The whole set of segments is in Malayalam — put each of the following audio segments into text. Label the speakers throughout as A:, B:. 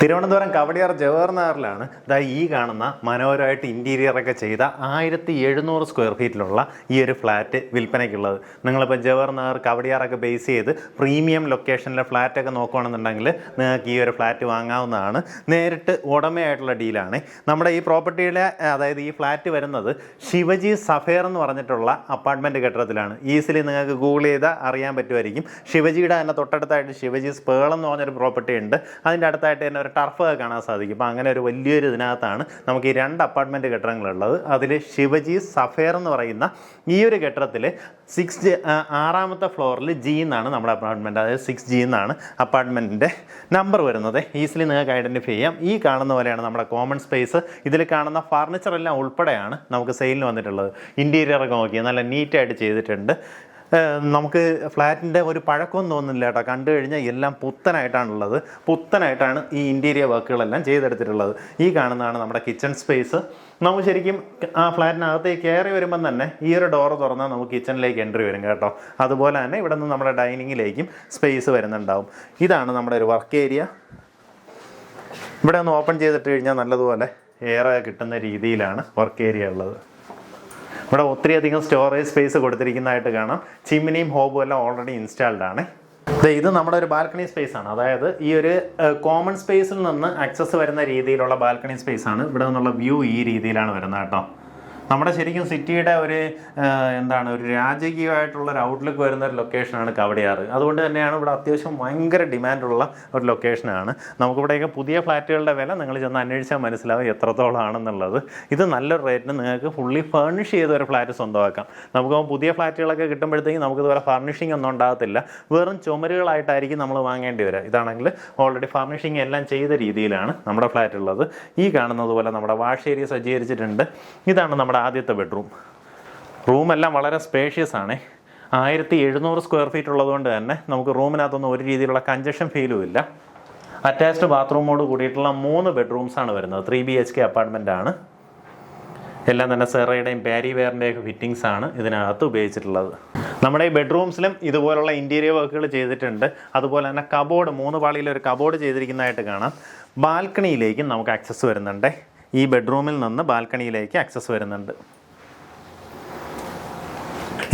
A: തിരുവനന്തപുരം കവടിയാർ ജവഹർ നഗറിലാണ് ദാ ഈ കാണുന്ന മനോഹരമായിട്ട് ഇന്റീരിയർ ഒക്കെ ചെയ്ത ആയിരത്തി എഴുന്നൂറ് സ്ക്വയർ ഫീറ്റിലുള്ള ഈ ഒരു ഫ്ലാറ്റ് വിൽപ്പനയ്ക്കുള്ളത്. നിങ്ങളിപ്പോൾ ജവഹർനഗർ കവടിയാറൊക്കെ ബേസ് ചെയ്ത് പ്രീമിയം ലൊക്കേഷനിലെ ഫ്ലാറ്റൊക്കെ നോക്കുകയാണെന്നുണ്ടെങ്കിൽ നിങ്ങൾക്ക് ഈ ഒരു ഫ്ലാറ്റ് വാങ്ങാവുന്നതാണ്. നേരിട്ട് ഉടമയായിട്ടുള്ള ഡീലാണ്. നമ്മുടെ ഈ പ്രോപ്പർട്ടിയിലെ അതായത് ഈ ഫ്ലാറ്റ് വരുന്നത് ശിവജി സഫേർ എന്ന് പറഞ്ഞിട്ടുള്ള അപ്പാർട്ട്മെന്റ് കെട്ടിടത്തിലാണ്. ഈസിലി നിങ്ങൾക്ക് ഗൂഗിൾ ചെയ്താൽ അറിയാൻ പറ്റുമായിരിക്കും. ശിവജിയുടെ തന്നെ തൊട്ടടുത്തായിട്ട് ശിവജി സ്പേൾ എന്ന് പറഞ്ഞൊരു പ്രോപ്പർട്ടി ഉണ്ട്. അതിന്റെ അടുത്തായിട്ട് തന്നെ ഒരു ടർഫ് ഒക്കെ കാണാൻ സാധിക്കും. അപ്പോൾ അങ്ങനെ ഒരു വലിയൊരു ഇതിനകത്താണ് നമുക്ക് ഈ രണ്ട് അപ്പാർട്ട്മെന്റ് കെട്ടിടങ്ങളുള്ളത്. അതിൽ ശിവജി സഫേർ എന്ന് പറയുന്ന ഈ ഒരു കെട്ടിടത്തിൽ സിക്സ് ആറാമത്തെ ഫ്ലോറിൽ ജി എന്നാണ് നമ്മുടെ അപ്പാർട്ട്മെന്റ് അതായത് സിക്സ് ജി എന്നാണ് അപ്പാർട്ട്മെന്റിന്റെ നമ്പർ വരുന്നത്. ഈസിലി നിങ്ങൾക്ക് ഐഡന്റിഫൈ ചെയ്യാം. ഈ കാണുന്ന പോലെയാണ് നമ്മുടെ കോമൺ സ്പേസ് ഇതിൽ കാണുന്ന ഫർണിച്ചർ എല്ലാം ഉൾപ്പെടെയാണ് നമുക്ക് സെയിലിന് വന്നിട്ടുള്ളത്. ഇന്റീരിയർ ഒക്കെ നോക്കി നല്ല നീറ്റായിട്ട് ചെയ്തിട്ടുണ്ട്. നമുക്ക് ഫ്ലാറ്റിന്റെ ഒരു പഴക്കമൊന്നും തോന്നുന്നില്ല കേട്ടോ. കണ്ടു കഴിഞ്ഞാൽ എല്ലാം പുത്തനായിട്ടാണുള്ളത്. പുത്തനായിട്ടാണ് ഈ ഇന്റീരിയർ വർക്കുകളെല്ലാം ചെയ്തെടുത്തിട്ടുള്ളത്. ഈ കാണുന്നതാണ് നമ്മുടെ കിച്ചൺ സ്പേസ് നമുക്ക് ശരിക്കും ആ ഫ്ലാറ്റിനകത്തേക്ക് കയറി വരുമ്പം തന്നെ ഈ ഒരു ഡോറ് തുറന്നാൽ നമുക്ക് കിച്ചണിലേക്ക് എൻട്രി വരും കേട്ടോ. അതുപോലെ തന്നെ ഇവിടെ നിന്ന് നമ്മുടെ ഡൈനിങ്ങിലേക്കും സ്പേസ് വരുന്നുണ്ടാവും. ഇതാണ് നമ്മുടെ ഒരു വർക്ക് ഏരിയ ഇവിടെ ഒന്ന് ഓപ്പൺ ചെയ്തിട്ട് കഴിഞ്ഞാൽ നല്ലതുപോലെ ഏറെ കിട്ടുന്ന രീതിയിലാണ് വർക്ക് ഏരിയ ഉള്ളത്. ഇവിടെ ഒത്തിരി അധികം സ്റ്റോറേജ് സ്പേസ് കൊടുത്തിരിക്കുന്നതായിട്ട് കാണാം. ചിമ്മിനിയും ഹോബും എല്ലാം ഓൾറെഡി ഇൻസ്റ്റാൾഡ് ആണ്. ഇത് നമ്മുടെ ഒരു ബാൽക്കണി സ്പേസ് ആണ്. അതായത് ഈ ഒരു കോമൺ സ്പേസിൽ നിന്ന് ആക്സസ് വരുന്ന രീതിയിലുള്ള ബാൽക്കണി സ്പേസ് ആണ്. ഇവിടെ നിന്നുള്ള വ്യൂ ഈ രീതിയിലാണ് വരുന്നത് കേട്ടോ. നമ്മുടെ ശരിക്കും സിറ്റിയുടെ ഒരു എന്താണ് ഒരു രാജകീയമായിട്ടുള്ള ഒരു ഔട്ട്ലുക്ക് വരുന്ന ഒരു ലൊക്കേഷനാണ് കവടിയാറ്. അതുകൊണ്ട് തന്നെയാണ് ഇവിടെ അത്യാവശ്യം ഭയങ്കര ഡിമാൻഡുള്ള ഒരു ലൊക്കേഷനാണ് നമുക്കിവിടെയൊക്കെ പുതിയ ഫ്ലാറ്റുകളുടെ വില നിങ്ങൾ ചെന്ന് അന്വേഷിച്ചാൽ മനസ്സിലാവും എത്രത്തോളം ആണെന്നുള്ളത്. ഇത് നല്ലൊരു റേറ്റിന് നിങ്ങൾക്ക് ഫുള്ളി ഫർണിഷ് ചെയ്ത ഒരു ഫ്ലാറ്റ് സ്വന്തമാക്കാം. നമുക്ക് പുതിയ ഫ്ലാറ്റുകളൊക്കെ കിട്ടുമ്പോഴത്തേക്കും നമുക്ക് ഇതുവരെ ഫർണിഷിംഗ് ഒന്നും ഉണ്ടാകത്തില്ല. വെറും ചുമരുകളായിട്ടായിരിക്കും നമ്മൾ വാങ്ങേണ്ടി വരിക. ഇതാണെങ്കിൽ ഓൾറെഡി ഫർണിഷിംഗ് എല്ലാം ചെയ്ത രീതിയിലാണ് നമ്മുടെ ഫ്ലാറ്റ് ഉള്ളത് ഈ കാണുന്നത് പോലെ നമ്മുടെ വാഷ് ഏരിയ സജ്ജീകരിച്ചിട്ടുണ്ട്. ഇതാണ് നമ്മുടെ ആദ്യത്തെ ബെഡ്റൂം. റൂമെല്ലാം വളരെ സ്പേഷ്യസ് ആണ്. ആയിരത്തി എഴുന്നൂറ് സ്ക്വയർ ഫീറ്റ് ഉള്ളതുകൊണ്ട് തന്നെ നമുക്ക് റൂമിനകത്തൊന്നും ഒരു രീതിയിലുള്ള കഞ്ചഷൻ ഫീലും ഇല്ല. അറ്റാച്ച്ഡ് ബാത്റൂമോട് കൂടിയിട്ടുള്ള മൂന്ന് ബെഡ്റൂംസ് ആണ് വരുന്നത്. Three B H K apartment ആണ്. എല്ലാം തന്നെ സെറയുടെയും പാരി വെയറിന്റെയൊക്കെ ഫിറ്റിങ്സ് ആണ് ഇതിനകത്ത് ഉപയോഗിച്ചിട്ടുള്ളത്. നമ്മുടെ ഈ ബെഡ്റൂംസിലും ഇതുപോലുള്ള ഇന്റീരിയർ വർക്കുകൾ ചെയ്തിട്ടുണ്ട്. അതുപോലെ തന്നെ കബോർഡ് മൂന്ന് പാളിയിൽ ഒരു കബോർഡ് ചെയ്തിരിക്കുന്നതായിട്ട് കാണാം. ബാൽക്കണിയിലേക്കും നമുക്ക് ആക്സസ് വരുന്നുണ്ട്. ഈ ബെഡ്റൂമിൽ നിന്ന് ബാൽക്കണിയിലേക്ക് ആക്സസ് വരുന്നുണ്ട്.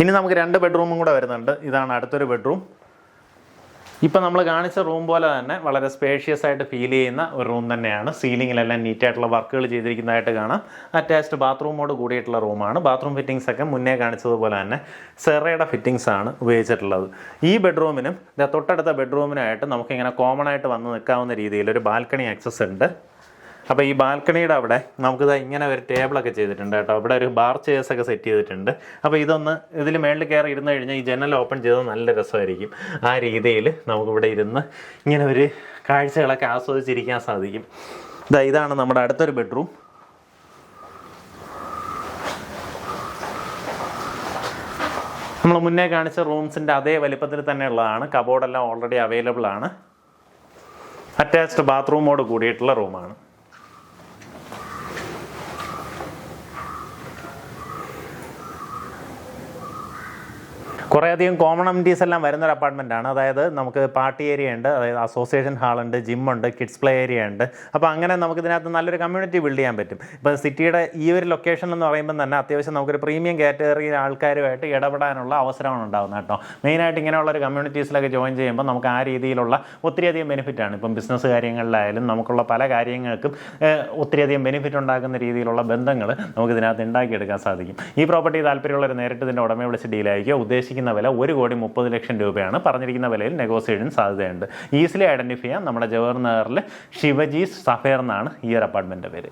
A: ഇനി നമുക്ക് രണ്ട് ബെഡ്റൂമും കൂടെ വരുന്നുണ്ട്. ഇതാണ് അടുത്തൊരു ബെഡ്റൂം. ഇപ്പം നമ്മൾ കാണിച്ച റൂം പോലെ തന്നെ വളരെ സ്പേഷ്യസ് ആയിട്ട് ഫീൽ ചെയ്യുന്ന ഒരു റൂം തന്നെയാണ്. സീലിങ്ങിലെല്ലാം നീറ്റായിട്ടുള്ള വർക്കുകൾ ചെയ്തിരിക്കുന്നതായിട്ട് കാണാം. അറ്റാച്ച്ഡ് ബാത്റൂമോട് കൂടിയിട്ടുള്ള റൂമാണ് ബാത്റൂം ഫിറ്റിങ്സ് ഒക്കെ മുന്നേ കാണിച്ചതുപോലെ തന്നെ സെറയുടെ ഫിറ്റിങ്സ് ആണ് ഉപയോഗിച്ചിട്ടുള്ളത്. ഈ ബെഡ്റൂമിനും തൊട്ടടുത്ത ബെഡ്റൂമിനായിട്ട് നമുക്കിങ്ങനെ കോമൺ ആയിട്ട് വന്ന് നിൽക്കാവുന്ന രീതിയിൽ ഒരു ബാൽക്കണി ആക്സസ് ഉണ്ട്. അപ്പോൾ ഈ ബാൽക്കണിയുടെ അവിടെ നമുക്കിത് ഇങ്ങനെ ഒരു ടേബിളൊക്കെ ചെയ്തിട്ടുണ്ട് കേട്ടോ. ഇവിടെ ഒരു ബാർ ചെയർസ് ഒക്കെ സെറ്റ് ചെയ്തിട്ടുണ്ട്. അപ്പോൾ ഇതൊന്ന് ഇതിൽ മേളിൽ കയറി ഇരുന്ന് കഴിഞ്ഞാൽ ഈ ജനൽ ഓപ്പൺ ചെയ്തത് നല്ല രസമായിരിക്കും. ആ രീതിയിൽ നമുക്കിവിടെ ഇരുന്ന് ഇങ്ങനെ ഒരു കാഴ്ചകളൊക്കെ ആസ്വദിച്ചിരിക്കാൻ സാധിക്കും. ഇതാ ഇതാണ് നമ്മുടെ അടുത്തൊരു ബെഡ്റൂം നമ്മൾ മുന്നേ കാണിച്ച റൂംസിന്റെ അതേ വലിപ്പത്തിൽ തന്നെ ഉള്ളതാണ് കബോർഡെല്ലാം ഓൾറെഡി അവൈലബിൾ ആണ്. അറ്റാച്ച്ഡ് ബാത്റൂമോട് കൂടിയിട്ടുള്ള റൂമാണ് കുറേയധികം കോമൺ അമിറ്റീസ് എല്ലാം വരുന്ന ഒരു അതായത് നമുക്ക് പാർട്ടി ഏരിയ ഉണ്ട് അതായത് അസോസിയേഷൻ ഹാളുണ്ട് ജിമ്മുണ്ട് കിഡ്സ് പ്ലേ ഏരിയ ഉണ്ട്. അപ്പോൾ അങ്ങനെ നമുക്ക് ഇതിനകത്ത് നല്ലൊരു കമ്മ്യൂണിറ്റി ബിൽഡ് ചെയ്യാൻ പറ്റും. ഇപ്പോൾ സിറ്റിയുടെ ഈ ഒരു ലൊക്കേഷൻ എന്ന് പറയുമ്പോൾ തന്നെ അത്യാവശ്യം നമുക്കൊരു പ്രീമിയം കാറ്റഗറിയിൽ ആൾക്കാരുമായിട്ട് ഇടപെടാനുള്ള അവസരമാണ് ഉണ്ടാകുന്നത് കേട്ടോ. മെയിനായിട്ട് ഇങ്ങനെയുള്ള ഒരു കമ്മ്യൂണിറ്റീസിലൊക്കെ ജോയിൻ ചെയ്യുമ്പോൾ നമുക്ക് ആ രീതിയിലുള്ള ഒത്തിരിയധികം ബെനിഫിറ്റാണ് ഇപ്പം ബിസിനസ് കാര്യങ്ങളിലായാലും നമുക്കുള്ള പല കാര്യങ്ങൾക്കും ഒത്തിരിയധികം ബെനിഫിറ്റ് ഉണ്ടാക്കുന്ന രീതിയിലുള്ള ബന്ധങ്ങൾ നമുക്ക് ഇതിനകത്ത് ഉണ്ടാക്കിയെടുക്കാൻ സാധിക്കും. ഈ പ്രോപ്പർട്ടി താല്പര്യമുള്ളവർ നേരിട്ട് ഇതിന്റെ ഉടമയെ വിളിച്ച് ഡീലായിരിക്കും ഉദ്ദേശിക്കുന്ന വില ഒരു കോടി മുപ്പത് ലക്ഷം രൂപയാണ്. പറഞ്ഞിരിക്കുന്ന വിലയിൽ നെഗോസിയേഷൻ സാധ്യതയുണ്ട്. ഈസിലി ഐഡന്റിഫൈ ചെയ്യാം. നമ്മുടെ ജവഹർ നഗറിൽ ശിവജി സഫേർ എന്നാണ് ഈ ഒരു അപ്പാർട്ട്മെന്റിന്റെ പേര്.